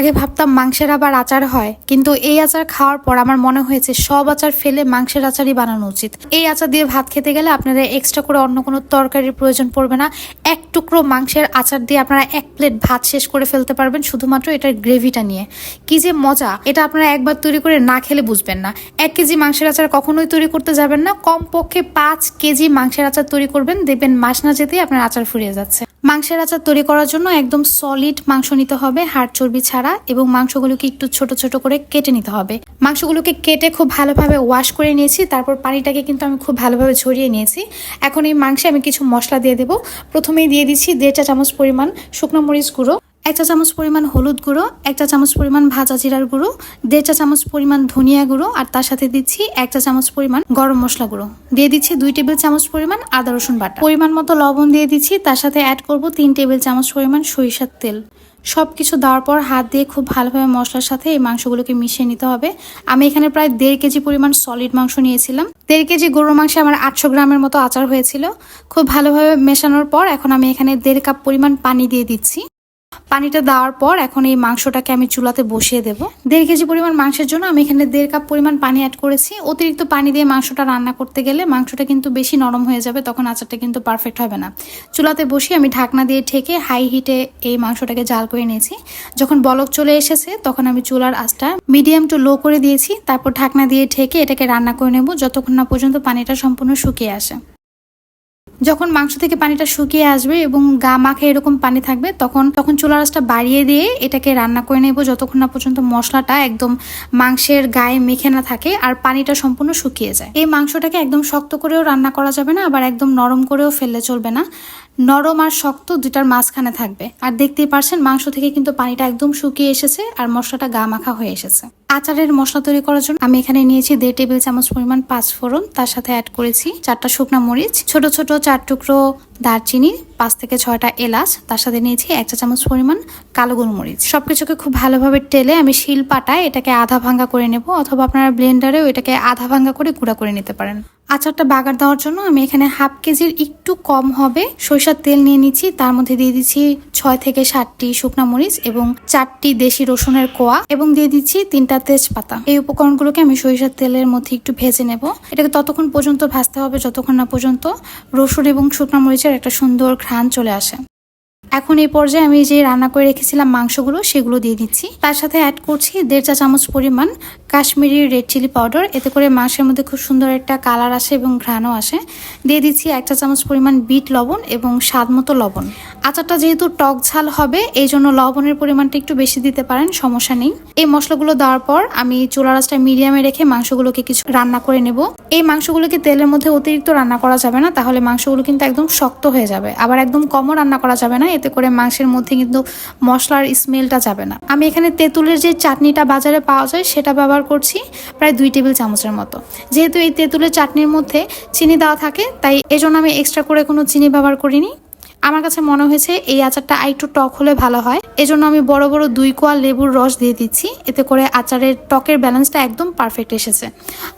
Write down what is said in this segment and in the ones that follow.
আগে ভাবতাম মাংসের আবার আচার হয়, কিন্তু এই আচার খাওয়ার পর আমার মনে হয়েছে সব আচার ফেলে মাংসের আচারই বানানো উচিত। এই আচার দিয়ে ভাত খেতে গেলে আপনারা এক্সট্রা করে অন্য কোনো তরকারির প্রয়োজন পড়বে না। এক টুকরো মাংসের আচার দিয়ে আপনারা এক প্লেট ভাত শেষ করে ফেলতে পারবেন, শুধুমাত্র এটার গ্রেভিটা নিয়ে। কি যে মজা! এটা আপনারা একবার তৈরি করে না খেলে বুঝবেন না। এক কেজি মাংসের আচার কখনোই তৈরি করতে যাবেন না, কমপক্ষে পাঁচ কেজি মাংসের আচার তৈরি করবেন, দেখবেন মাস না যেতেই আপনার আচার ফুরিয়ে যাচ্ছে। মাংসের আচার তৈরি করার জন্য একদম সলিড মাংস নিতে হবে, হাড় চর্বি ছাড়া। এবং মাংসগুলোকে একটু ছোট ছোট করে কেটে নিতে হবে। মাংসগুলোকে কেটে খুব ভালোভাবে ওয়াশ করে নিয়েছি, তারপর পানিটাকে কিন্তু আমি খুব ভালোভাবে ছড়িয়ে নিয়েছি। এখন এই মাংসে আমি কিছু মশলা দিয়ে দেবো। প্রথমেই দিয়ে দিচ্ছি দেড় চা চামচ পরিমাণ শুকনো মরিচ গুঁড়ো এক চা চামচ পরিমাণ হলুদ গুঁড়ো, এক চা চামচ পরিমাণ ভাজা জিরার গুঁড়ো, দেড় চা চামচ পরিমাণ ধনিয়া গুঁড়ো, আর তার সাথে দিচ্ছি এক চা চামচ পরিমাণ গরম মশলা গুঁড়ো। দিয়ে দিচ্ছি দুই টেবিল চামচ পরিমাণ আদা, রসুন বাটা। পরিমাণ মতো লবণ দিয়ে দিচ্ছি, তার সাথে অ্যাড করব তিন টেবিল চামচ পরিমাণ সরিষার তেল। সব কিছু দেওয়ার পর হাত দিয়ে খুব ভালোভাবে মশলার সাথে এই মাংসগুলোকে মিশিয়ে নিতে হবে। আমি এখানে প্রায় দেড় কেজি পরিমাণ সলিড মাংস নিয়েছিলাম। দেড় কেজি গরুর মাংসে আমার আটশো গ্রামের মতো আচার হয়েছিল। খুব ভালোভাবে মেশানোর পর এখন আমি এখানে দেড় কাপ পরিমাণ পানি দিয়ে দিচ্ছি। পানিটা দেওয়ার পর এখন এই মাংসটাকে আমি চুলাতে বসিয়ে দেবো। দেড় কেজি পরিমাণ মাংসের জন্য আমি এখানে দেড় কাপ পরিমাণ পানি অ্যাড করেছি। অতিরিক্ত পানি দিয়ে মাংসটা রান্না করতে গেলে মাংসটা কিন্তু বেশি নরম হয়ে যাবে, তখন আচারটা কিন্তু পারফেক্ট হবে না। চুলাতে বসিয়ে আমি ঢাকনা দিয়ে ঠেকে হাই হিটে এই মাংসটাকে জাল করে নিয়েছি। যখন বলক চলে এসেছে, তখন আমি চুলার আঁচটা মিডিয়াম টু লো করে দিয়েছি। তারপর ঢাকনা দিয়ে ঠেকে এটাকে রান্না করে নেব, যতক্ষণ না পর্যন্ত পানিটা সম্পূর্ণ শুকিয়ে আসে। যখন মাংস থেকে পানিটা শুকিয়ে আসবে এবং গা মাখে এরকম পানি থাকবে, তখন তখন চুলার আঁচটা বাড়িয়ে দিয়ে এটাকে রান্না করে নেব যতক্ষণ না পর্যন্ত মশলাটা একদম মাংসের গায়ে মেখে না থাকে আর পানিটা সম্পূর্ণ শুকিয়ে যায়। এই মাংসটাকে একদম শক্ত করেও রান্না করা যাবে না, আবার একদম নরম করেও ফেললে চলবে না। নরম আর শক্ত দুটার মাঝখানে থাকবে। আর দেখতেই পারছেন, মাংস থেকে কিন্তু পানিটা একদম শুকিয়ে এসেছে আর মশলাটা গা মাখা হয়ে এসেছে। আচারের মশলা তৈরি করার জন্য আমি এখানে নিয়েছি দেড় টেবিল চামচ পরিমাণ পাঁচ ফোড়ন তার সাথে অ্যাড করেছি চারটা শুকনা মরিচ, ছোট ছোট চার টুকরো দারচিনি পাঁচ থেকে ছয়টা এলাচ, তার সাথে নিয়েছি এক চা চামচ পরিমাণ কালো গোলমরিচ। সব কিছুকে খুব ভালোভাবে টেলে আমি শিল পাটায় এটাকে আধা ভাঙ্গা করে নেব, অথবা আপনারা ব্লেন্ডারেও এটাকে আধা ভাঙ্গা করে গুঁড়া করে নিতে পারেন। আচারটা বাগার দেওয়ার জন্য আমি এখানে হাফ কেজির একটু কম হবে সরিষার তেল নিয়ে নিচ্ছি, তার মধ্যে দিয়ে দিচ্ছি ছয় থেকে সাতটি শুকনা মরিচ এবং চারটি দেশি রসুনের কোয়া এবং দিয়ে দিচ্ছি তিনটা তেজপাতা। এই উপকরণগুলোকে আমি সরিষার তেলের মধ্যে একটু ভেজে নেব। এটাকে ততক্ষণ পর্যন্ত ভাজতে হবে, যতক্ষণ না পর্যন্ত রসুন এবং শুকনা মরিচের একটা সুন্দর ঘ্রাণ চলে আসে। এখন এই পর্যায়ে আমি যে রান্না করে রেখেছিলাম মাংসগুলো, সেগুলো দিয়ে দিচ্ছি। তার সাথে অ্যাড করছি দেড় চা চামচ পরিমাণ কাশ্মীরি রেড চিলি পাউডার এতে করে মাংসের মধ্যে খুব সুন্দর একটা কালার আসে এবং ঘ্রাণও আসে। দিয়ে দিচ্ছি এক চা চামচ পরিমাণ বিট লবণ এবং স্বাদ মতো লবণ। আচারটা যেহেতু টক ঝাল হবে, এই জন্য লবণের পরিমাণটা একটু বেশি দিতে পারেন, সমস্যা নেই। এই মশলাগুলো দেওয়ার পর আমি চুলা রাসটা মিডিয়ামে রেখে মাংসগুলোকে কিছু রান্না করে নেব। এই মাংসগুলোকে তেলের মধ্যে অতিরিক্ত রান্না করা যাবে না, তাহলে মাংসগুলো কিন্তু একদম শক্ত হয়ে যাবে। আবার একদম কমও রান্না করা যাবে না এতে করে মাংসের মধ্যে কিন্তু মশলার স্মেলটা যাবে না। আমি এখানে তেঁতুলের যে চাটনিটা বাজারে পাওয়া যায়, সেটা ব্যবহার করছি প্রায় দুই টেবিল চামচের মতো। যেহেতু এই তেঁতুলের চাটনির মধ্যে চিনি দেওয়া থাকে, তাই এজন্য আমি এক্সট্রা করে কোনো চিনি ব্যবহার করিনি। আমার কাছে মনে হয়েছে এই আচারটা একটু টক হলে ভালো হয়। এজন্য আমি বড় বড় দুই কোয়া লেবুর রস দিয়ে দিচ্ছি। এতে করে আচারের টকের ব্যালেন্সটা একদম পারফেক্ট এসেছে।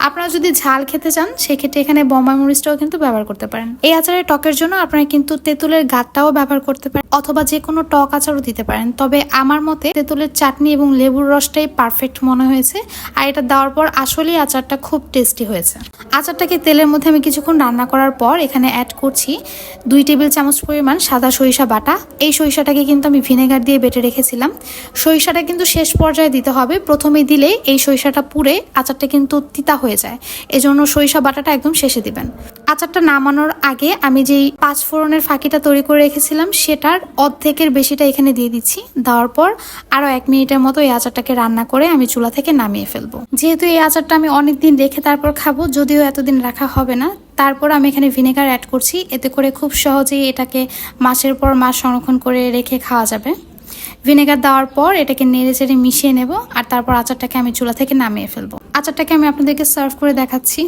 আপনারা যদি ঝাল খেতে চান, সেক্ষেত্রে এখানে বোম্বাই মরিচটাও কিন্তু ব্যবহার করতে পারেন। এই আচারের টকের জন্য আপনারা কিন্তু তেঁতুলের গাতটাও ব্যবহার করতে পারেন, অথবা যে কোনো টক আচারও দিতে পারেন। তবে আমার মতে তেঁতুলের চাটনি এবং লেবুর রসটাই পারফেক্ট মনে হয়েছে, আর এটা দেওয়ার পর আসলেই আচারটা খুব টেস্টি হয়েছে। আচারটাকে তেলের মধ্যে আমি কিছুক্ষণ রান্না করার পর এখানে অ্যাড করছি দুই টেবিল চামচ পরিমাণ সাদা সরিষা বাটা। এই সরিষাটাকে কিন্তু আমি ভিনেগার দিয়ে বেটে রেখেছিলাম। সরিষাটা কিন্তু শেষ পর্যায়ে দিতে হবে। প্রথমে দিলে এই সরিষাটা পুড়ে আচারটা কিন্তু তিতা হয়ে যায়। এজন্য সরিষা বাটাটা একদম শেষে দিবেন। আচারটা নামানোর আগে আমি যেই পাঁচ ফোড়নের ফাঁকিটা তৈরি করে রেখেছিলাম, সেটার অর্ধেকের বেশিটা এখানে দিয়ে দিচ্ছি। দেওয়ার পর আরও এক মিনিটের মতো এই আচারটাকে রান্না করে আমি চুলা থেকে নামিয়ে ফেলব। যেহেতু এই আচারটা আমি অনেক দিন রেখে তারপর খাব, যদিও এতদিন রাখা হবে না তারপর আমি এখানে ভিনেগার অ্যাড করছি। এতে করে খুব সহজেই এটাকে মাসের পর মাস সংরক্ষণ করে রেখে খাওয়া যাবে। ভিনেগার দেওয়ার পর এটাকে নেড়ে চেড়ে মিশিয়ে নেব আর তারপর আচারটাকে আমি চুলা থেকে নামিয়ে ফেলব। আচারটাকে আমি আপনাদেরকে সার্ভ করে দেখাচ্ছি।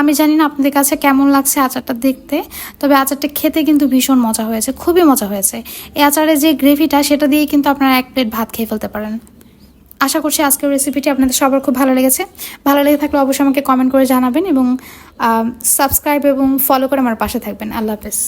আমি জানি না আপনাদের কাছে কেমন লাগছে আচারটা দেখতে, তবে আচারটা খেতে কিন্তু ভীষণ মজা হয়েছে, খুবই মজা হয়েছে। এই আচারের যে গ্রেভিটা সেটা দিয়ে কিন্তু আপনারা এক প্লেট ভাত খেয়ে ফেলতে পারেন। আশা করছি আজকের রেসিপিটি আপনাদের সবার খুব ভালো লেগেছে। ভালো লেগে থাকলে অবশ্যই আমাকে কমেন্ট করে জানাবেন এবং সাবস্ক্রাইব এবং ফলো করে আমার পাশে থাকবেন। আল্লাহ হাফেজ।